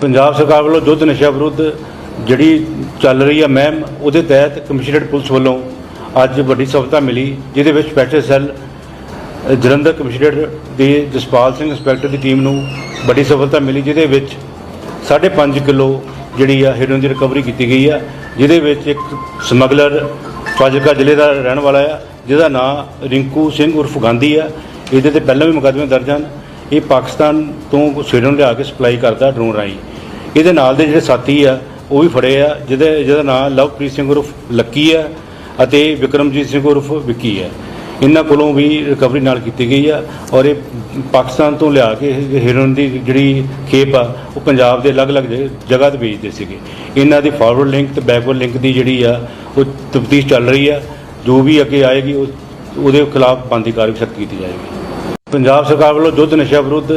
ਪੰਜਾਬ ਸਰਕਾਰ ਵੱਲੋਂ ਯੁੱਧ ਨਸ਼ਾ ਵਿਰੁੱਧ ਜਿਹੜੀ ਚੱਲ ਰਹੀ ਹੈ ਮਹਿਮ, ਉਹਦੇ ਤਹਿਤ ਕਮਿਸ਼ਨਰੇਟ ਪੁਲਿਸ ਵੱਲੋਂ ਅੱਜ ਵੱਡੀ ਸਫਲਤਾ ਮਿਲੀ, ਜਿਹਦੇ ਵਿੱਚ ਸਪੈਸ਼ਲ ਸੈੱਲ ਜਲੰਧਰ ਕਮਿਸ਼ਨਰੇਟ ਦੇ ਜਸਪਾਲ ਸਿੰਘ ਇੰਸਪੈਕਟਰ ਦੀ ਟੀਮ ਨੂੰ ਵੱਡੀ ਸਫਲਤਾ ਮਿਲੀ, ਜਿਹਦੇ ਵਿੱਚ 5.5 ਕਿਲੋ ਜਿਹੜੀ ਆ ਹੈਰੋਇਨ ਦੀ ਰਿਕਵਰੀ ਕੀਤੀ ਗਈ ਆ, ਜਿਹਦੇ ਵਿੱਚ ਇੱਕ ਸਮਗਲਰ ਫਾਜ਼ਿਲਕਾ ਜ਼ਿਲ੍ਹੇ ਦਾ ਰਹਿਣ ਵਾਲਾ ਆ, ਜਿਹਦਾ ਨਾਂ ਰਿੰਕੂ ਸਿੰਘ ਉਰਫ ਗਾਂਧੀ ਆ, ਇਹਦੇ ਤੇ ਪਹਿਲਾਂ ਵੀ ਮੁਕੱਦਮੇ ਦਰਜ ਹਨ। ਇਹ ਪਾਕਿਸਤਾਨ ਤੋਂ ਸਵੀਡਨ ਲਿਆ ਕੇ ਸਪਲਾਈ ਕਰਦਾ ਡਰੋਨ ਰਾਹੀਂ। ਇਹਦੇ ਨਾਲ ਦੇ ਜਿਹੜੇ ਸਾਥੀ ਆ, ਉਹ ਵੀ ਫੜੇ ਆ, ਜਿਹਦੇ, ਜਿਹਦਾ ਨਾਮ ਲਵਪ੍ਰੀਤ ਸਿੰਘ ਉਰਫ ਲੱਕੀ ਆ ਅਤੇ ਵਿਕਰਮਜੀਤ ਸਿੰਘ ਉਰਫ ਵਿੱਕੀ ਆ। ਇਹਨਾਂ ਕੋਲੋਂ ਵੀ ਰਿਕਵਰੀ ਨਾਲ ਕੀਤੀ ਗਈ ਆ ਔਰ ਇਹ ਪਾਕਿਸਤਾਨ ਤੋਂ ਲਿਆ ਕੇ ਹੀਰੋਇਨ ਦੀ ਜਿਹੜੀ ਖੇਪ ਆ, ਉਹ ਪੰਜਾਬ ਦੇ ਅਲੱਗ-ਅਲੱਗ ਜ- ਜਗ੍ਹਾ ਤੇ ਵੇਚਦੇ ਸੀਗੇ। ਇਹਨਾਂ ਦੀ ਫਾਰਵਰਡ ਲਿੰਕ ਤੇ ਬੈਕਵਰਡ ਲਿੰਕ ਦੀ ਜਿਹੜੀ ਆ, ਉਹ ਤਫਤੀਸ਼ ਚੱਲ ਰਹੀ ਆ। ਜੋ ਵੀ ਅੱਗੇ ਆਏਗੀ, ਉਹ- ਉਹਦੇ ਖਿਲਾਫ ਬੰਦੀ ਕਾਰਵਾਈ ਸਖਤ ਕੀਤੀ ਜਾਏਗੀ। ਪੰਜਾਬ ਸਰਕਾਰ ਵੱਲੋਂ ਯੁੱਧ ਨਸ਼ਾ ਵਿਰੁੱਧ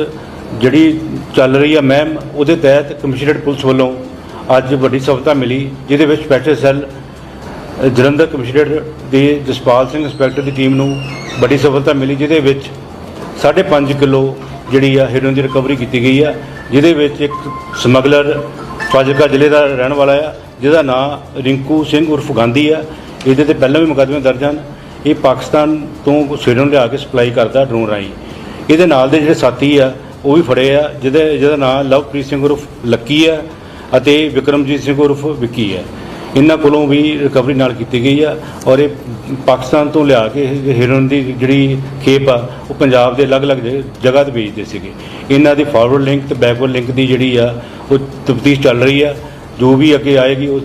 ਜਿਹੜੀ ਚੱਲ ਰਹੀ ਹੈ ਮੁਹਿੰਮ, ਉਹਦੇ ਤਹਿਤ ਕਮਿਸ਼ਨਰੇਟ ਪੁਲਿਸ ਵੱਲੋਂ ਅੱਜ ਵੱਡੀ ਸਫਲਤਾ ਮਿਲੀ, ਜਿਹਦੇ ਵਿੱਚ ਸਪੈਸ਼ਲ ਸੈੱਲ ਜਲੰਧਰ ਕਮਿਸ਼ਨਰੇਟ ਦੇ ਜਸਪਾਲ ਸਿੰਘ ਇੰਸਪੈਕਟਰ ਦੀ ਟੀਮ ਨੂੰ ਵੱਡੀ ਸਫਲਤਾ ਮਿਲੀ, ਜਿਹਦੇ ਵਿੱਚ 5.5 ਕਿਲੋ ਜਿਹੜੀ ਆ ਹੈਰੋਇਨ ਦੀ ਰਿਕਵਰੀ ਕੀਤੀ ਗਈ ਆ, ਜਿਹਦੇ ਵਿੱਚ ਇੱਕ ਸਮਗਲਰ ਫਾਜ਼ਿਲਕਾ ਜ਼ਿਲ੍ਹੇ ਦਾ ਰਹਿਣ ਵਾਲਾ ਆ, ਜਿਹਦਾ ਨਾਮ ਰਿੰਕੂ ਸਿੰਘ ਉਰਫ ਗਾਂਧੀ ਆ। ਇਹਦੇ ਤੇ ਪਹਿਲਾਂ ਵੀ ਮੁਕੱਦਮੇ ਦਰਜ ਹਨ। ਇਹ ਪਾਕਿਸਤਾਨ ਤੋਂ ਹੈਰੋਇਨ ਲਿਆ ਕੇ ਸਪਲਾਈ ਕਰਦਾ ਡਰੋਨ ਰਾਹੀਂ। ਇਹਦੇ ਨਾਲ ਦੇ ਜਿਹੜੇ ਸਾਥੀ ਆ, ਉਹ ਵੀ ਫੜੇ ਆ, ਜਿਹਦੇ, ਜਿਹਦਾ ਨਾਮ ਲਵਪ੍ਰੀਤ ਸਿੰਘ ਉਰਫ ਲੱਕੀ ਆ ਅਤੇ ਵਿਕਰਮਜੀਤ ਸਿੰਘ ਉਰਫ ਵਿੱਕੀ ਆ। ਇਹਨਾਂ ਕੋਲੋਂ ਵੀ ਰਿਕਵਰੀ ਨਾਲ ਕੀਤੀ ਗਈ ਆ ਔਰ ਇਹ ਪਾਕਿਸਤਾਨ ਤੋਂ ਲਿਆ ਕੇ ਹੈਰੋਇਨ ਦੀ ਜਿਹੜੀ ਖੇਪ ਆ, ਉਹ ਪੰਜਾਬ ਦੇ ਅਲੱਗ-ਅਲੱਗ ਜਗ੍ਹਾ ਤੇ ਵੇਚਦੇ ਸੀਗੇ। ਇਹਨਾਂ ਦੀ ਫਾਰਵਰਡ ਲਿੰਕ ਤੇ ਬੈਕਵਰਡ ਲਿੰਕ ਦੀ ਜਿਹੜੀ ਆ, ਉਹ ਤਫਤੀਸ਼ ਚੱਲ ਰਹੀ ਆ। ਜੋ ਵੀ ਅੱਗੇ ਆਏਗੀ, ਉਹ-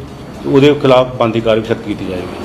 ਉਹਦੇ ਖਿਲਾਫ ਬੰਦੀ ਕਾਰਵਾਈ ਸਖਤ ਕੀਤੀ ਜਾਏਗੀ।